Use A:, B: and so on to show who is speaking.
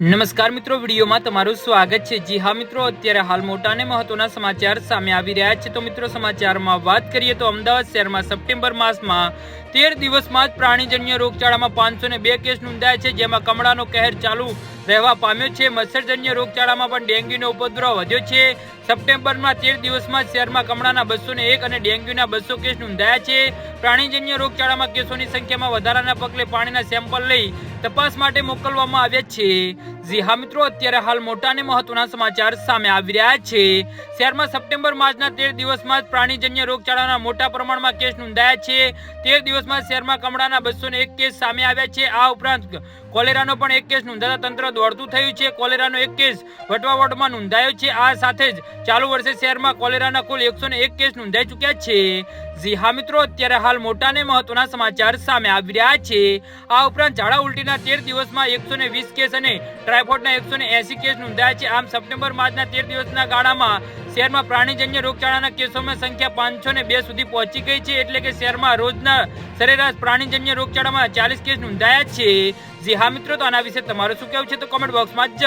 A: નમસ્કાર મિત્રો, વિડીયોમાં તમારું સ્વાગત છે. જી હા મિત્રો, અત્યારે હાલ મોટા અને મહત્વના સમાચાર સામે આવી રહ્યા છે. તો મિત્રો, સમાચારમાં વાત કરીએ તો અમદાવાદ શહેરમાં સપ્ટેમ્બર માસમાં તેર દિવસમાં જ પ્રાણીજન્ય રોગચાળામાં પાંચસો ને બે કેસ નોંધાયા છે, જેમાં કમળાનો કહેર ચાલુ રહેવા પામ્યો છે. મચ્છરજન્ય રોગચાળામાં પણ ડેન્ગ્યુનો ઉપદ્રવ વધ્યો છે. સપ્ટેમ્બરમાં તેર દિવસમાં શહેરમાં કમળાના બસો ને એક અને ડેન્ગ્યુના બસો કેસ નોંધાયા છે. પ્રાણીજન્ય રોગચાળામાં કેસોની સંખ્યામાં વધારાના પગલે પાણીના સેમ્પલ લઈ તપાસ માટે મોકલવામાં આવ્યા છે. જી હા મિત્રો, અત્યારે હાલ મોટા અને મહત્વના સમાચાર સામે આવી રહ્યા છે. શહેરમાં સપ્ટેમ્બર માસના તેર દિવસમાં પ્રાણીજન્ય રોગચાળાના મોટા પ્રમાણમાં કેસ નોંધાયા છે. તેર દિવસમાં શહેરમાં કમળાના બસો એક કેસ સામે આવ્યા છે. આ ઉપરાંત કોલેરાનો પણ એક કેસ નોંધાતા તંત્ર દોડતું થયું છે. કોલેરાનો એક કેસ વટવાવટમાં નોંધાયો છે. આ સાથે જ ચાલુ વર્ષે શહેરમાં કોલેરાના કુલ એકસો એક કેસ નોંધાઈ ચૂક્યા છે. જી હા મિત્રો, અત્યારે હાલ મોટા ને મહત્વના સમાચાર સામે આવી રહ્યા છે. આ ઉપરાંત ઝાડા ઉલટીના તેર દિવસમાં એકસો ને વીસ કેસ અને ટ્રાયફોડના એકસો ને એસી કેસ નોંધાયા છે. આમ સપ્ટેમ્બર માસના તેર દિવસના ગાળામાં શહેરમાં પ્રાણીજન્ય રોગચાળાના કેસોમાં સંખ્યા પાંચસો ને બે સુધી પહોંચી ગઈ છે. એટલે કે શહેરમાં રોજના સરેરાશ પ્રાણીજન્ય રોગચાળામાં ચાલીસ કેસ નોંધાયા છે. જી હા મિત્રો, તો આના વિશે તમારું શું કહેવું છે તો કોમેન્ટ બોક્સમાં જરૂર